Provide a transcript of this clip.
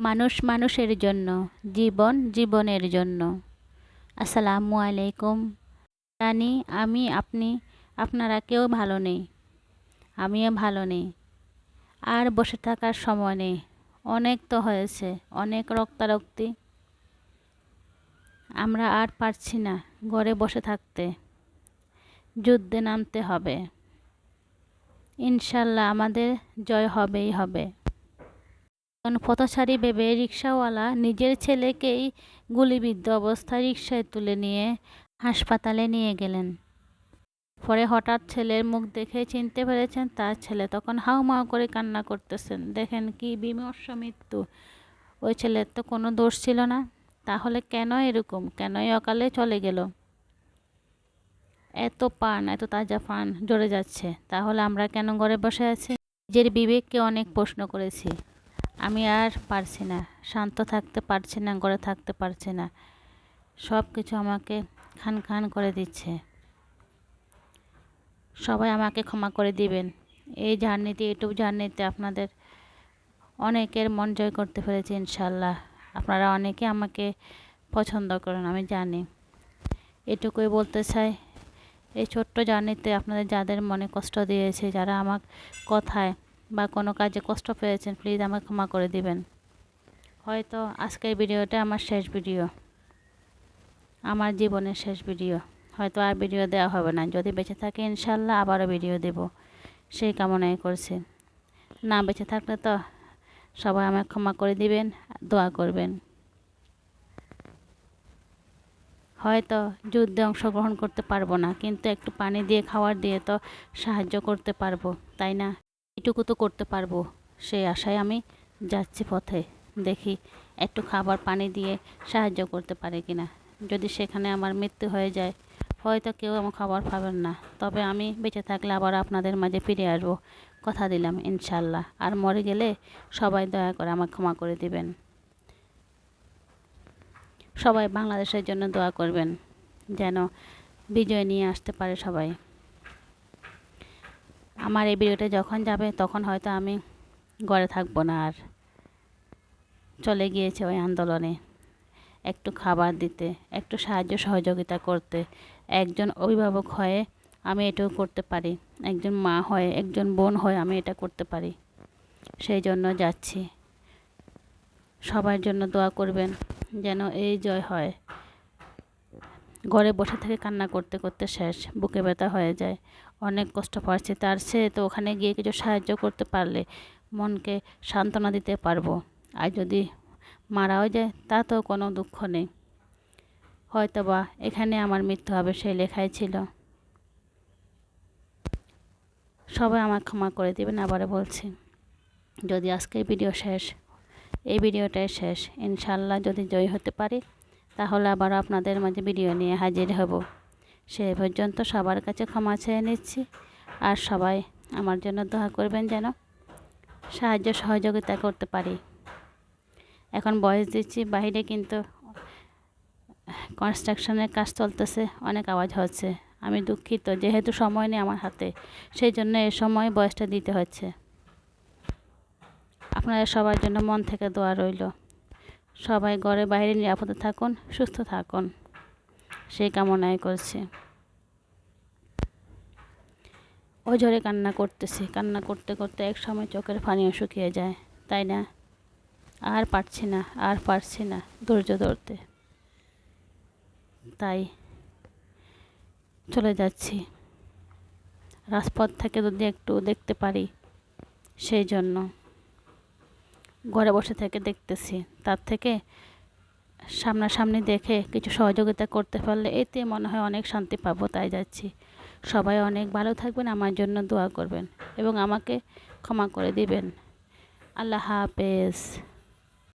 মানুষ মানুষের জন্য, জীবন জীবনের জন্য। আসসালামু আলাইকুম। জানি আমি আপনি, আপনারা কেউ ভালো নেই। আমিও ভালো নেই। আর বসে থাকার সময় নেই। অনেক তো হয়েছে, অনেক রক্তারক্তি। আমরা আর পারছি না ঘরে বসে থাকতে। যুদ্ধে নামতে হবে। ইনশাল্লাহ আমাদের জয় হবেই হবে। পথচারী ভেবে রিক্সাওয়ালা নিজের ছেলেকেই গুলিবিদ্ধ অবস্থায় রিক্সায় তুলে নিয়ে হাসপাতালে নিয়ে গেলেন। পরে হঠাৎ ছেলের মুখ দেখে চিনতে পেরেছেন, তার ছেলে তখন হাউমাউ করে কান্না করতেছেন। দেখেন কি বিমর্ষ মৃত্যু। ওই ছেলের তো কোনো দোষ ছিল না। তাহলে কেন এরকম? কেনই অকালে চলে গেল? এত পান, এত তাজা পান জড়ে যাচ্ছে। তাহলে আমরা কেন ঘরে বসে আছি? নিজের বিবেককে অনেক প্রশ্ন করেছি। আমি আর পারছি না। শান্ত থাকতে পারছি না ঘরে থাকতে পারছি না। সব কিছু আমাকে খান খান করে দিচ্ছে। সবাই আমাকে ক্ষমা করে দিবেন। এই জার্নিতে ইউটিউব জার্নিতে আপনাদের অনেকের মন জয় করতে পেরেছি ইনশাল্লাহ আপনারা অনেকে আমাকে পছন্দ করেন, আমি জানি। এটুকুই বলতে চাই, এই ছোট্ট জার্নিতে আপনাদের যাদের মনে কষ্ট দিয়েছে, যারা আমার কথায় বা কোনো কাজে কষ্ট পেয়েছেন প্লিজ আমাকে ক্ষমা করে দিবেন। হয়তো আজকের ভিডিওটা আমার শেষ ভিডিও। আমার জীবনের শেষ ভিডিও। হয়তো আর ভিডিও দেওয়া হবে না। যদি বেঁচে থাকে, ইনশাল্লাহ আবারও ভিডিও দেব। সেই কামনাই করছি। না বেঁচে থাকলে তো সবাই আমাকে ক্ষমা করে দিবেন, দোয়া করবেন। হয়তো যুদ্ধে অংশগ্রহণ করতে পারব না, কিন্তু একটু পানি দিয়ে খাবার দিয়ে তো সাহায্য করতে পারব, তাই না? এটুকু তো করতে পারব। সেই আশায় আমি যাচ্ছি পথে। দেখি একটু খাবার পানি দিয়ে সাহায্য করতে পারে কি না যদি সেখানে আমার মৃত্যু হয়ে যায়, হয়তো কেউ আমার খাবার পাবেন না। তবে আমি বেঁচে থাকলে আবার আপনাদের মাঝে ফিরে আসব। কথা দিলাম ইনশাল্লাহ আর মরে গেলে সবাই দয়া করে আমাকে ক্ষমা করে দিবেন। সবাই বাংলাদেশের জন্য দোয়া করবেন, যেন বিজয় নিয়ে আসতে পারে সবাই। আমার এই ভিডিওটা যখন যাবে, তখন হয়তো আমি ঘরে থাকব না আর। চলে গিয়েছে ওই আন্দোলনে। একটু খাবার দিতে, একটু সাহায্য সহযোগিতা করতে। একজন অভিভাবক হয়ে আমি এটাও করতে পারি। একজন মা হয়ে, একজন বোন হয়ে আমি এটা করতে পারি। সেই জন্য যাচ্ছি। সবার জন্য দোয়া করবেন যেন এই জয় হয়। ঘরে বসে থেকে কান্না করতে করতে শেষ, বুকে ব্যথা হয়ে যায়। অনেক কষ্ট পাচ্ছি, তার সে তো ওখানে গিয়ে কিছু সাহায্য করতে পারলে মনকে সান্ত্বনা দিতে পারব। আর যদি মারাও যায়, তা তো কোনো দুঃখ নেই। হয়তো বা এখানে আমার মৃত্যু হবে সেই লেখাই ছিল। সবাই আমার ক্ষমা করে দেবেন, আবারও বলছি। যদি আজকে ভিডিও শেষ, এই ভিডিওটাই শেষ। ইনশাল্লাহ যদি জয় হতে পারি তাহলে আবার আপনাদের মাঝে ভিডিও নিয়ে হাজির হব। সে পর্যন্ত সবার কাছে ক্ষমা চেয়ে নিচ্ছি আর সবাই আমার জন্য দোয়া করবেন যেন সাহায্য সহযোগিতা করতে পারি। এখন বয়স দিচ্ছি, বাইরে কিন্তু কনস্ট্রাকশনের কাজ চলতেছে, অনেক আওয়াজ হচ্ছে। আমি দুঃখিত, যেহেতু সময় নেই আমার হাতে, সেই জন্য এ সময় বয়সটা দিতে হচ্ছে। আপনারা সবার জন্য মন থেকে দোয়া রইল। সবাই ঘরে বাইরে নিরাপদে থাকুন, সুস্থ থাকুন। সেই কামনাই করছি। ও ঝরে কান্না করতেছি। কান্না করতে করতে এক সময় চোখের পানিও শুকিয়ে যায়, তাই না? আর পারছি না, আর পারছি না ধৈর্য ধরতে। তাই চলে যাচ্ছি। রাজপথ থেকে যদি একটু দেখতে পারি, সেই জন্য। ঘরে বসে থেকে দেখতেছি। তার থেকে সামনাসামনি দেখে কিছু সহযোগিতা করতে পারলে এতে মনে হয় অনেক শান্তি পাবো, তাই যাচ্ছি। সবাই অনেক ভালো থাকবেন, আমার জন্য দোয়া করবেন এবং আমাকে ক্ষমা করে দিবেন। আল্লাহ হাফেজ।